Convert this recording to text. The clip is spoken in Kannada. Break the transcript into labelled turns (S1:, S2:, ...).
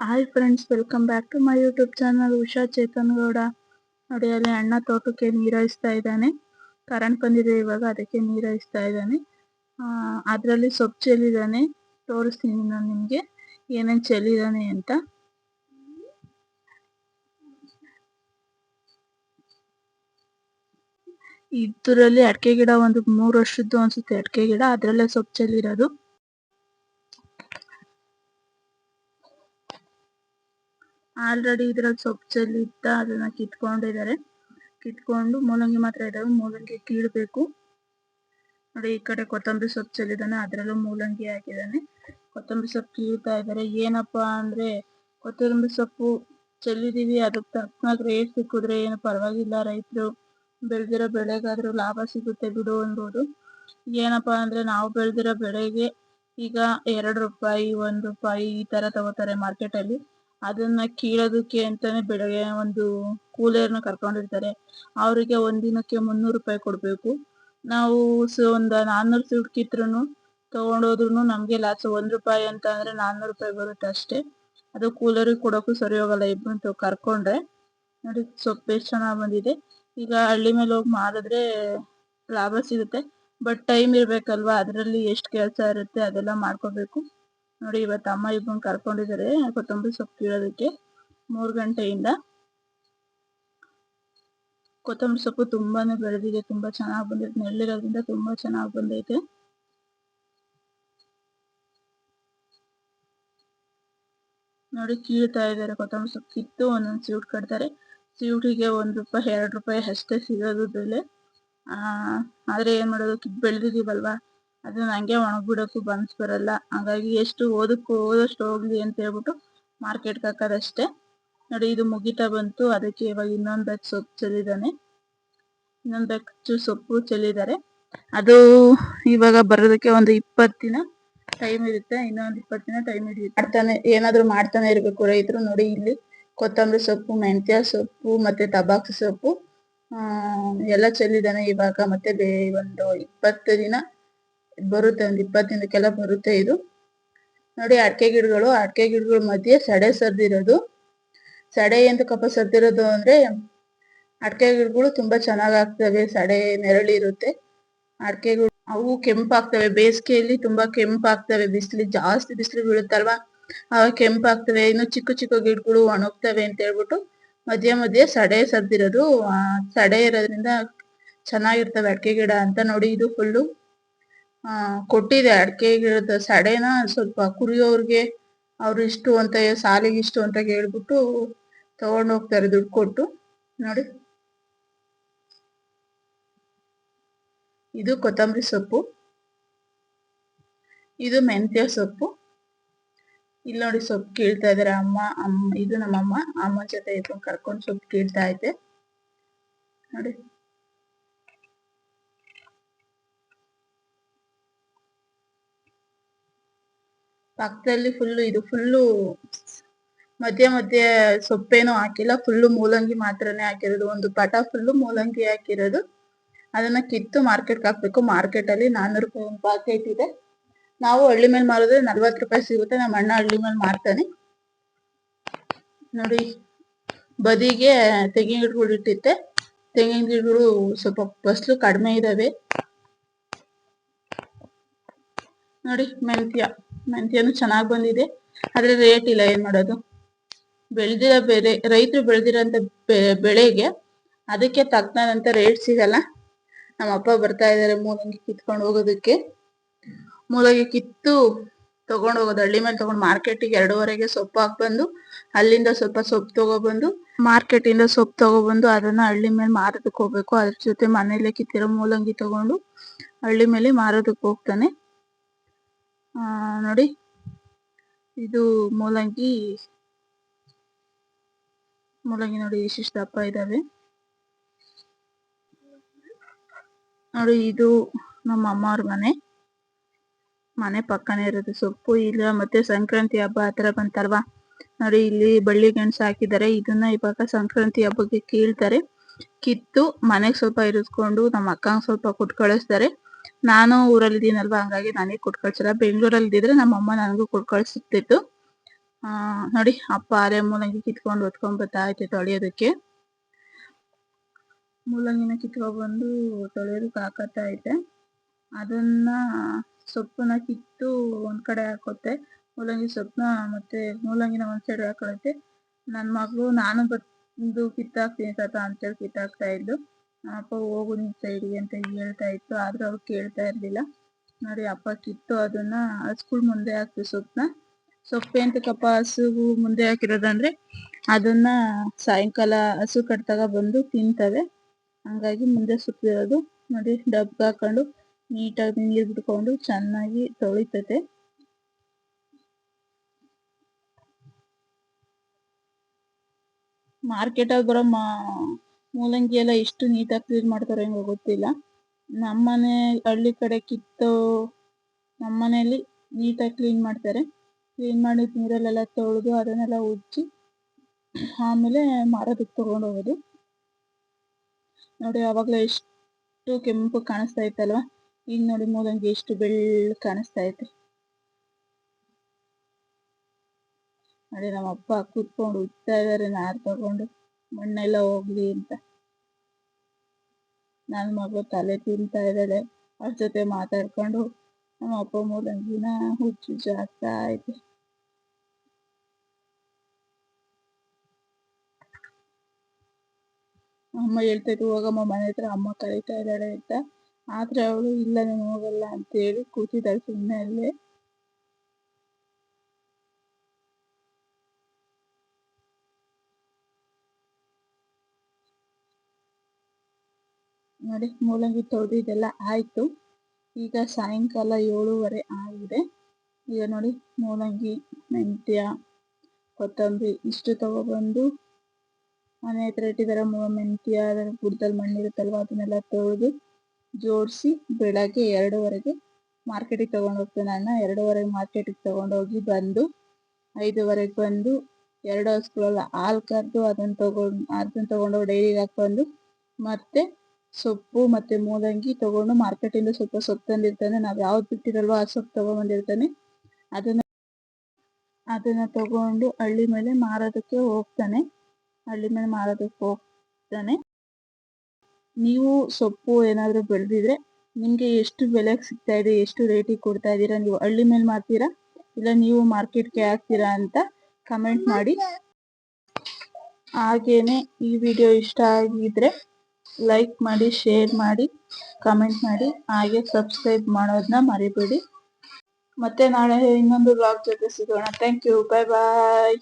S1: Hi friends welcome back to my YouTube channel Usha Chetan Gowda ನೋಡಿ ಅಲ್ಲಿ ಅಣ್ಣ ತೋಟಕ್ಕೆ ನೀರಾಯಿಸ್ತಾ ಇದ್ದಾನೆ. ಕರೆಂಟ್ ಬಂದಿದೆ, ಇವಾಗ ಅದಕ್ಕೆ ನೀರಾಯಿಸ್ತಾ ಇದ್ದಾನೆ. ಅದರಲ್ಲಿ ಸೊಪ್ಪು ಚೆಲ್ಲಿದ್ದಾನೆ ತೋರಿಸ್ತೀನಿ ನಾನು ನಿಮಗೆ. ಏನೇನು ಚೆಲ್ಲಿದ್ದಾನೆ ಅಂತ. ಇದರಲ್ಲಿ ಅಡಿಕೆ ಗಿಡ ಒಂದು ಮೂರು ವರ್ಷದ್ದು ಅನ್ಸುತ್ತೆ. ಅಡಿಕೆ ಗಿಡ ಅದರಲ್ಲೇ ಸೊಪ್ಪು ಚೆಲ್ಲಿರೋದು. ಆಲ್ರೆಡಿ ಇದ್ರಲ್ಲಿ ಸೊಪ್ಪು ಚೆಲ್ಲಿದ್ದ ಅದನ್ನ ಕಿತ್ಕೊಂಡಿದ್ದಾರೆ. ಕಿತ್ಕೊಂಡು ಮೂಲಂಗಿ ಮಾತ್ರ ಇದಾವೆ. ಮೂಲಂಗಿ ಕೀಳ್ಬೇಕು. ನೋಡಿ, ಈ ಕಡೆ ಕೊತ್ತಂಬರಿ ಸೊಪ್ಪು ಚೆಲ್ಲಿದಾನೆ ಅದ್ರಲ್ಲೂ ಮೂಲಂಗಿ ಹಾಕಿದಾನೆ ಕೊತ್ತಂಬರಿ ಸೊಪ್ಪು ಕೀಳ್ತಾ ಇದಾರೆ ಏನಪ್ಪಾ ಅಂದ್ರೆ ಕೊತ್ತಂಬರಿ ಸೊಪ್ಪು ಚೆಲ್ಲಿದೀವಿ ಅದಕ್ಕೆ ತಕ್ಕನಾಗ ರೇಟ್ ಸಿಕ್ಕಿದ್ರೆ ಏನು ಪರವಾಗಿಲ್ಲ. ರೈತರು ಬೆಳೆದಿರೋ ಬೆಳೆಗಾದ್ರೂ ಲಾಭ ಸಿಗುತ್ತೆ ಬಿಡು ಅನ್ಬೋದು ಏನಪ್ಪಾ ಅಂದ್ರೆ ನಾವು ಬೆಳೆದಿರೋ ಬೆಳೆಗೆ ಈಗ ಎರಡು ರೂಪಾಯಿ, ಒಂದ್ ರೂಪಾಯಿ ಈ ತರ ತಗೋತಾರೆ ಮಾರ್ಕೆಟ್ ಅಲ್ಲಿ. ಅದನ್ನ ಕೀಳೋದಕ್ಕೆ ಅಂತಾನೆ ಬೆಳಗ್ಗೆ ಒಂದು ಕೂಲರ್ನ ಕರ್ಕೊಂಡಿರ್ತಾರೆ. ಅವರಿಗೆ ಒಂದಿನಕ್ಕೆ ಮುನ್ನೂರು ರೂಪಾಯಿ ಕೊಡಬೇಕು. ನಾವು ಒಂದ ನಾನ್ನೂರು ಸೂಟ್ ಕಿತ್ರು ತಗೊಂಡೋದ್ರು ನಮ್ಗೆ ಲಾಸ್ಟ್ ಒಂದ್ ರೂಪಾಯಿ ಅಂತ ಅಂದ್ರೆ ನಾನ್ನೂರು ರೂಪಾಯಿ ಬರುತ್ತೆ ಅಷ್ಟೇ. ಅದು ಕೂಲರಿಗೆ ಕೊಡೋಕು ಸರಿ ಹೋಗಲ್ಲ ಇಬ್ರು ಕರ್ಕೊಂಡ್ರೆ. ನೋಡಿ ಸೊಪ್ಪು ಎಷ್ಟು ಚೆನ್ನಾಗಿ ಬಂದಿದೆ. ಈಗ ಹಳ್ಳಿ ಮೇಲೆ ಹೋಗಿ ಮಾರಿದ್ರೆ ಲಾಭ ಸಿಗುತ್ತೆ. ಬಟ್ ಟೈಮ್ ಇರ್ಬೇಕಲ್ವಾ? ಅದ್ರಲ್ಲಿ ಎಷ್ಟು ಕೆಲಸ ಇರುತ್ತೆ ಅದೆಲ್ಲ ಮಾಡ್ಕೋಬೇಕು. ನೋಡಿ, ಇವತ್ತು ಅಮ್ಮ ಇಬ್ಬನ್ ಕರ್ಕೊಂಡಿದ್ದಾರೆ ಕೊತ್ತಂಬರಿ ಸೊಪ್ಪು ಕೀಳೋದಕ್ಕೆ ಮೂರ್ ಗಂಟೆಯಿಂದ. ಕೊತ್ತಂಬರಿ ಸೊಪ್ಪು ತುಂಬಾನೇ ಬೆಳೆದಿದೆ. ತುಂಬಾ ಚೆನ್ನಾಗಿ ಬಂದಿದೆ. ನೆಲ್ಲಿರೋದ್ರಿಂದ ತುಂಬಾ ಚೆನ್ನಾಗಿ ಬಂದೈತೆ. ನೋಡಿ, ಕೀಳ್ತಾ ಇದ್ದಾರೆ. ಕೊತ್ತಂಬರಿ ಸೊಪ್ಪು ಕಿತ್ತು, ಒಂದೊಂದು ಸೀಟ್ ಕಟ್ತಾರೆ. ಸೀಟಿಗೆ ಒಂದ್ ರೂಪಾಯಿ, ಎರಡ್ ರೂಪಾಯಿ ಅಷ್ಟೇ ಸಿಗೋದು ಬೆಲೆ. ಆ, ಆದ್ರೆ ಏನ್ ಮಾಡೋದು? ಬೆಳೆದಿದೀವಲ್ವಾ? ಅದನ್ನ ಹಂಗೆ ಒಣಗ್ಬಿಡಕ್ಕೂ ಬನ್ಸ್ ಬರಲ್ಲ. ಹಾಗಾಗಿ ಎಷ್ಟು ಓದಕ್ಕೂ ಓದಷ್ಟು ಹೋಗ್ಲಿ ಅಂತ ಹೇಳ್ಬಿಟ್ಟು ಮಾರ್ಕೆಟ್ಗೆ ಹಾಕೋದಷ್ಟೇ. ನೋಡಿ, ಇದು ಮುಗಿತಾ ಬಂತು. ಅದಕ್ಕೆ ಇವಾಗ ಇನ್ನೊಂದ್ ಬ್ಯಾಚ್ ಸೊಪ್ಪು ಚೆಲ್ಲಿದಾನೆ ಇನ್ನೊಂದ್ ಬ್ಯಾಚ್ ಸೊಪ್ಪು ಚೆಲ್ಲಿದ್ದಾರೆ. ಅದು ಇವಾಗ ಬರೋದಕ್ಕೆ ಒಂದು ಇಪ್ಪತ್ತು ದಿನ ಟೈಮ್ ಇರುತ್ತೆ. ಇನ್ನೊಂದು ಇಪ್ಪತ್ತು ದಿನ ಟೈಮ್ ಹಿಡಿಯುತ್ತೆ. ಮಾಡ್ತಾನೆ, ಏನಾದ್ರು ಮಾಡ್ತಾನೆ ಇರಬೇಕು ರೈತರು. ನೋಡಿ, ಇಲ್ಲಿ ಕೊತ್ತಂಬರಿ ಸೊಪ್ಪು, ಮೆಂತ್ಯ ಸೊಪ್ಪು, ಮತ್ತೆ ತಬಾಕು ಸೊಪ್ಪು ಎಲ್ಲ ಚೆಲ್ಲಿದಾನೆ ಇವಾಗ. ಮತ್ತೆ ಒಂದು ಇಪ್ಪತ್ತು ದಿನ ಬರುತ್ತೆ, ಒಂದ್ ಇಪ್ಪತ್ತು ದಿನಕ್ಕೆಲ್ಲ ಬರುತ್ತೆ ಇದು. ನೋಡಿ, ಅಡಕೆ ಗಿಡಗಳು, ಅಡಕೆ ಗಿಡಗಳ ಮಧ್ಯೆ ಸಡೆ ಸರ್ದಿರೋದು. ಸಡೆ ಕಪ್ಪ ಸರ್ದಿರೋದು ಅಂದ್ರೆ, ಅಡಕೆ ಗಿಡಗಳು ತುಂಬಾ ಚೆನ್ನಾಗ್ ಆಗ್ತವೆ, ಸಡೆ ನೆರಳಿರುತ್ತೆ ಅಡಿಕೆಗಳು ಅವು ಕೆಂಪಾಗ್ತವೆ, ಬೇಸಿಗೆಯಲ್ಲಿ ತುಂಬಾ ಕೆಂಪಾಗ್ತವೆ, ಬಿಸಿಲು ಜಾಸ್ತಿ ಬಿಸಿಲು ಬೀಳುತ್ತಲ್ವಾ? ಅವ ಕೆಂಪಾಗ್ತವೆ, ಇನ್ನು ಚಿಕ್ಕ ಚಿಕ್ಕ ಗಿಡಗಳು ಒಣಗ್ತವೆ ಅಂತ ಹೇಳ್ಬಿಟ್ಟು ಮಧ್ಯ ಮಧ್ಯೆ ಸಡೆ ಸರ್ದಿರೋದು. ಸಡೆ ಇರೋದ್ರಿಂದ ಚೆನ್ನಾಗಿರ್ತವೆ ಅಡಕೆ ಗಿಡ ಅಂತ ನೋಡಿ ಇದು ಫುಲ್ಲು ಆ, ಕೊಟ್ಟಿದೆ ಅಡಿಕೆ ಗಿಡದ ಸಡೆನ ಸ್ವಲ್ಪ ಕುರಿಯೋರ್ಗೆ ಅವ್ರು ಇಷ್ಟು ಅಂತ ಸಾಲಿಗೆ ಇಷ್ಟು ಅಂತ ಹೇಳ್ಬಿಟ್ಟು ತಗೊಂಡ್ ಹೋಗ್ತಾರೆ ದುಡ್ಡು ಕೊಟ್ಟು. ನೋಡಿ. ಇದು ಕೊತ್ತಂಬರಿ ಸೊಪ್ಪು. ಇದು ಮೆಂತ್ಯ ಸೊಪ್ಪು. ಇಲ್ಲಿ ನೋಡಿ ಸೊಪ್ಪು ಕೀಳ್ತಾ ಇದಾರೆ ಅಮ್ಮ ಅಮ್ಮ, ಇದು ನಮ್ಮಮ್ಮ ಅಮ್ಮ ಜೊತೆ ಇಟ್ಕೊಂಡು ಕರ್ಕೊಂಡು ಸೊಪ್ಪು ಕೀಳ್ತಾ ಐತೆ ನೋಡಿ. ಪಕ್ಕದಲ್ಲಿ ಫುಲ್ಲು ಇದು ಫುಲ್ಲು ಮಧ್ಯ ಮಧ್ಯ ಸೊಪ್ಪೇನು ಹಾಕಿಲ್ಲ ಫುಲ್ಲು ಮೂಲಂಗಿ ಮಾತ್ರನೇ ಹಾಕಿರೋದು. ಒಂದು ಪಟ ಫುಲ್ಲು ಮೂಲಂಗಿ ಹಾಕಿರೋದು. ಅದನ್ನ ಕಿತ್ತು ಮಾರ್ಕೆಟ್ಗೆ ಹಾಕ್ಬೇಕು. ಮಾರ್ಕೆಟ್ ಅಲ್ಲಿ ನಾನ್ನೂರು ರೂಪಾಯಿ ಒಂದು ಪ್ಯಾಕೆಟ್ ಇದೆ. ನಾವು ಹಳ್ಳಿ ಮೇಲೆ ಮಾರಿದ್ರೆ ನಲ್ವತ್ತು ರೂಪಾಯಿ ಸಿಗುತ್ತೆ. ನಮ್ಮ ಅಣ್ಣ ಹಳ್ಳಿ ಮೇಲೆ ಮಾರ್ತಾನೆ. ನೋಡಿ, ಬದಿಗೆ ತೆಂಗಿನ ಗಿಡಗಳು ಇಟ್ಟಿದ್ದೆ. ತೆಂಗಿನ ಗಿಡಗಳು ಸ್ವಲ್ಪ ಫಸ್ಲು ಕಡಿಮೆ ಇದಾವೆ. ನೋಡಿ, ಮೆಂತ್ಯ. ಮೆಂತ್ಯನು ಚೆನ್ನಾಗಿ ಬಂದಿದೆ. ಆದ್ರೆ ರೇಟ್ ಇಲ್ಲ, ಏನ್ ಮಾಡೋದು? ಬೆಳೆದಿರೋ ಬೆಳೆ ರೈತರು ಬೆಳೆದಿರೋಂತ ಬೆಳೆಗೆ ಅದಕ್ಕೆ ತಕ್ಕನಂತ ರೇಟ್ ಸಿಗಲ್ಲ. ನಮ್ಮ ಅಪ್ಪ ಬರ್ತಾ ಇದಾರೆ ಮೂಲಂಗಿ ಕಿತ್ಕೊಂಡು ಹೋಗೋದಕ್ಕೆ. ಮೂಲಂಗಿ ಕಿತ್ತು ತಗೊಂಡು ಹೋಗೋದು, ಹಳ್ಳಿ ಮೇಲೆ ತಗೊಂಡು ಮಾರ್ಕೆಟಿಗೆ ಎರಡೂವರೆಗೆ ಸೊಪ್ಪು ಹಾಕ್ಬಂದು, ಅಲ್ಲಿಂದ ಸ್ವಲ್ಪ ಸೊಪ್ಪು ತಗೊಬಂದು ಮಾರ್ಕೆಟ್ ಇಂದ ಸೊಪ್ಪು ತಗೊಬಂದು, ಅದನ್ನ ಹಳ್ಳಿ ಮೇಲೆ ಮಾರೋದಕ್ಕೆ ಹೋಗ್ಬೇಕು. ಅದ್ರ ಜೊತೆ ಮನೇಲೆ ಕಿತ್ತಿರೋ ಮೂಲಂಗಿ ತಗೊಂಡು ಹಳ್ಳಿ ಮೇಲೆ ಮಾರೋದಕ್ಕೆ ಹೋಗ್ತಾನೆ. ನೋಡಿ. ಇದು ಮೂಲಂಗಿ. ಮೂಲಂಗಿ ನೋಡಿ ಇಷ್ಟಿಷ್ಟು ದಪ್ಪ ಇದಾವೆ. ನೋಡಿ, ಇದು ನಮ್ಮ ಅಮ್ಮವ್ರ ಮನೆ. ಮನೆ ಪಕ್ಕನೇ ಇರೋದು. ಸೊಪ್ಪು ಇಲ್ಲ, ಮತ್ತೆ ಸಂಕ್ರಾಂತಿ ಹಬ್ಬ ಹತ್ರ ಬಂತಲ್ವಾ? ನೋಡಿ, ಇಲ್ಲಿ ಬಳ್ಳಿ ಗೆಣಸು ಹಾಕಿದ್ದಾರೆ. ಇದನ್ನ ಇವಾಗ ಸಂಕ್ರಾಂತಿ ಹಬ್ಬಕ್ಕೆ ಕೀಳ್ತಾರೆ. ಕಿತ್ತು ಮನೆಗೆ ಸ್ವಲ್ಪ ಇರಿಸ್ಕೊಂಡು, ನಮ್ಮ ಅಕ್ಕಂಗೆ ಸ್ವಲ್ಪ ಕೊಟ್ಟು ಕಳಿಸ್ತಾರೆ ನಾನು ಊರಲ್ಲಿ ಇದೀನಲ್ವಾ? ಹಂಗಾಗಿ ನಾನೇ ಕೊಟ್ಟು ಕಳ್ಸಲ್ಲ. ಬೆಂಗಳೂರಲ್ಲಿ ಇದ್ರೆ ನಮ್ಮ ಅಮ್ಮ ನನಗೂ ಕೊಟ್ಟು ಕಳ್ಸುತ್ತಿತ್ತು. ನೋಡಿ, ಅಪ್ಪ ಅರೆ ಮೂಲಂಗಿ ಕಿತ್ಕೊಂಡು ಹೊತ್ಕೊಂಡ್ ಬರ್ತಾ ಐತೆ ತೊಳೆಯೋದಕ್ಕೆ. ಮೂಲಂಗಿನ ಕಿತ್ಕೊಬಂದು ಬಂದು ತೊಳೆಯೋದಕ್ಕೆ ಹಾಕತ್ತ ಐತೆ ಅದನ್ನ ಸೊಪ್ಪನ್ನ ಕಿತ್ತು ಒಂದ್ ಕಡೆ ಹಾಕೋತೆ. ಮೂಲಂಗಿ ಸೊಪ್ಪನ್ನ ಮತ್ತೆ ಮೂಲಂಗಿನ ಒಂದ್ ಸೈಡ್ ಹಾಕೊಳತ್ತೆ ನನ್ ಮಗಳು, ನಾನು ಬಂದು ಕಿತ್ತಾಕ್ತೀನಿ ತಾತ ಅಂತೇಳಿ ಕಿತ್ತಾಕ್ತಾ ಇದ್ದು ಅಪ್ಪ ಹೋಗು ನಿನ್ ಸೈಡ್ಗೆ ಅಂತ ಹೇಳ್ತಾ ಇತ್ತು. ಆದ್ರೆ ಅವ್ರು ಕೇಳ್ತಾ ಇರ್ಲಿಲ್ಲ. ನೋಡಿ ಅಪ್ಪ ಕಿತ್ತು ಅದನ್ನ ಹಸ್ಗಳ್ ಮುಂದೆ ಹಾಕ್ತು ಸೊಪ್ಪನ್ನ ಸೊಪ್ಪೆ ಅಂತ ಕಪ್ಪ ಹಸುಗು ಮುಂದೆ ಹಾಕಿರೋದಂದ್ರೆ ಅದನ್ನ ಸಾಯಂಕಾಲ ಹಸು ಕಟ್ತಾಗ ಬಂದು ತಿಂತವೆ. ಹಂಗಾಗಿ ಮುಂದೆ ಸುತ್ತಿರೋದು. ನೋಡಿ, ಡಬ್ಗ ಹಾಕೊಂಡು ನೀಟಾಗಿ ನೀರು ಬಿಟ್ಕೊಂಡು ಚೆನ್ನಾಗಿ ತೊಳಿತತೆ. ಮಾರ್ಕೆಟ್ ಅಲ್ಲಿ ಬರೋ ಮಾ ಮೂಲಂಗಿ ಎಲ್ಲ ಎಷ್ಟು ನೀಟಾಗಿ ಕ್ಲೀನ್ ಮಾಡ್ತಾರೆ ಹೆಂಗೋ ಗೊತ್ತಿಲ್ಲ. ನಮ್ಮನೆ ಹಳ್ಳಿ ಕಡೆ ಕಿತ್ತು ನಮ್ಮನೆಯಲ್ಲಿ ನೀಟಾಗಿ ಕ್ಲೀನ್ ಮಾಡ್ತಾರೆ. ಕ್ಲೀನ್ ಮಾಡಿದ ನೀರಲ್ಲೆಲ್ಲ ತೊಳೆದು ಅದನ್ನೆಲ್ಲ ಉಜ್ಜಿ ಆಮೇಲೆ ಮಾರೋದಕ್ಕೆ ತೊಗೊಂಡು ಹೋಗೋದು. ನೋಡಿ ಅವಾಗಲೇ ಎಷ್ಟು ಕೆಂಪು ಕಾಣಿಸ್ತಾ ಇತ್ತಲ್ವಾ? ಈಗ ನೋಡಿ ಮೂಲಂಗಿ ಎಷ್ಟು ಬೆಳ್ಳ ಕಾಣಿಸ್ತಾ ಐತೆ. ನೋಡಿ ನಮ್ಮ ಅಪ್ಪ ಕೂತ್ಕೊಂಡು ಉಜ್ತಾ ಇದಾರೆ ನಾರ್ ತಗೊಂಡು ಮಣ್ಣೆಲ್ಲ ಹೋಗ್ಲಿ ಅಂತ. ನನ್ನ ಮಗಳು ತಲೆ ತಿಂತಾ ಇದ್ದಾಳೆ. ಅವ್ರ ಜೊತೆ ಮಾತಾಡ್ಕೊಂಡು ನಮ್ಮ ಅಪ್ಪ ಮೂಲಂಗಿನ ಹುಚ್ಚು ಜಾಸ್ತಾ ಐತೆ ಅಮ್ಮ ಹೇಳ್ತೈತೆ ಹೋಗಮ್ಮ, ಮನೆ ಹತ್ರ ಅಮ್ಮ ಕರೀತಾ ಇದ್ದಾಳೆ ಅಂತ. ಆದ್ರೆ ಅವಳು, ಇಲ್ಲ, ನಾನು ಹೋಗಲ್ಲ ಅಂತ ಹೇಳಿ ಕೂತಿದ್ದಾಳೆ ಸುಮ್ಮನೆ ಅಲ್ಲೇ. ನೋಡಿ ಮೂಲಂಗಿ ತೊಳೆದು ಇದೆಲ್ಲ ಆಯಿತು. ಈಗ ಸಾಯಂಕಾಲ ಏಳುವರೆ ಆಗಿದೆ. ಈಗ ನೋಡಿ ಮೂಲಂಗಿ ಮೆಂತ್ಯ, ಕೊತ್ತಂಬರಿ ಇಷ್ಟು ತಗೊಬಂದು ಮನೆ ಹತ್ರ ಇಟ್ಟಿದ್ದಾರೆ ಮೆಂತ್ಯ ಗುಡ್ದಲ್ಲಿ ಮಣ್ಣಿರುತ್ತಲ್ವ ಅದನ್ನೆಲ್ಲ ತೊಳೆದು ಜೋಡಿಸಿ ಬೆಳಗ್ಗೆ ಎರಡೂವರೆಗೆ ಮಾರ್ಕೆಟಿಗೆ ತಗೊಂಡು ಹೋಗ್ತೇನೆ ಅಣ್ಣ ಎರಡೂವರೆಗೆ ಮಾರ್ಕೆಟಿಗೆ ತೊಗೊಂಡೋಗಿ ಬಂದು ಐದುವರೆಗೆ ಬಂದು ಎರಡು ಹಸುಗಳೆಲ್ಲ ಹಾಲು ಕರೆದು ಅದನ್ನು ತಗೊಂಡು, ಅದನ್ನು ತೊಗೊಂಡೋಗಿ ಡೈರಿಗೆ ಹಾಕೊಂಡು ಮತ್ತೆ ಸೊಪ್ಪು ಮತ್ತೆ ಮೂಲಂಗಿ ತಗೊಂಡು ಮಾರ್ಕೆಟಿಂದ ಸ್ವಲ್ಪ ಸೊಪ್ಪು ತಂದಿರ್ತಾನೆ ನಾವು ಯಾವ್ದು ಬಿಟ್ಟಿರಲ್ವೋ ಆ ಸೊಪ್ಪು ತಗೊಂಡ್ಬಂದಿರ್ತಾನೆ ಅದನ್ನ ಅದನ್ನ ತಗೊಂಡು ಹಳ್ಳಿ ಮೇಲೆ ಮಾರೋದಕ್ಕೆ ಹೋಗ್ತಾನೆ. ಹಳ್ಳಿ ಮೇಲೆ ಮಾರೋದಕ್ಕೆ ಹೋಗ್ತಾನೆ. ನೀವು ಸೊಪ್ಪು ಏನಾದರೂ ಬೆಳೆದಿದ್ರೆ ನಿಮಗೆ ಎಷ್ಟು ಬೆಲೆಗೆ ಸಿಗ್ತಾ ಇದೆ, ಎಷ್ಟು ರೇಟಿಗೆ ಕೊಡ್ತಾ ಇದ್ದೀರಾ ನೀವು ಹಳ್ಳಿ ಮೇಲೆ ಮಾರ್ತೀರಾ, ಇಲ್ಲ ನೀವು ಮಾರ್ಕೆಟ್ಗೆ ಹಾಕ್ತೀರಾ ಅಂತ ಕಮೆಂಟ್ ಮಾಡಿ. ಹಾಗೇನೆ ಈ ವಿಡಿಯೋ ಇಷ್ಟ ಆಗಿದ್ರೆ ಲೈಕ್ ಮಾಡಿ ಶೇರ್ ಮಾಡಿ ಕಮೆಂಟ್ ಮಾಡಿ, ಹಾಗೆ ಸಬ್ಸ್ಕ್ರೈಬ್ ಮಾಡೋದನ್ನ ಮರಿಬೇಡಿ. ಮತ್ತೆ ನಾಳೆ ಇನ್ನೊಂದು ಬ್ಲಾಗ್ ಜೊತೆ ಸಿಗೋಣ. Thank you bye bye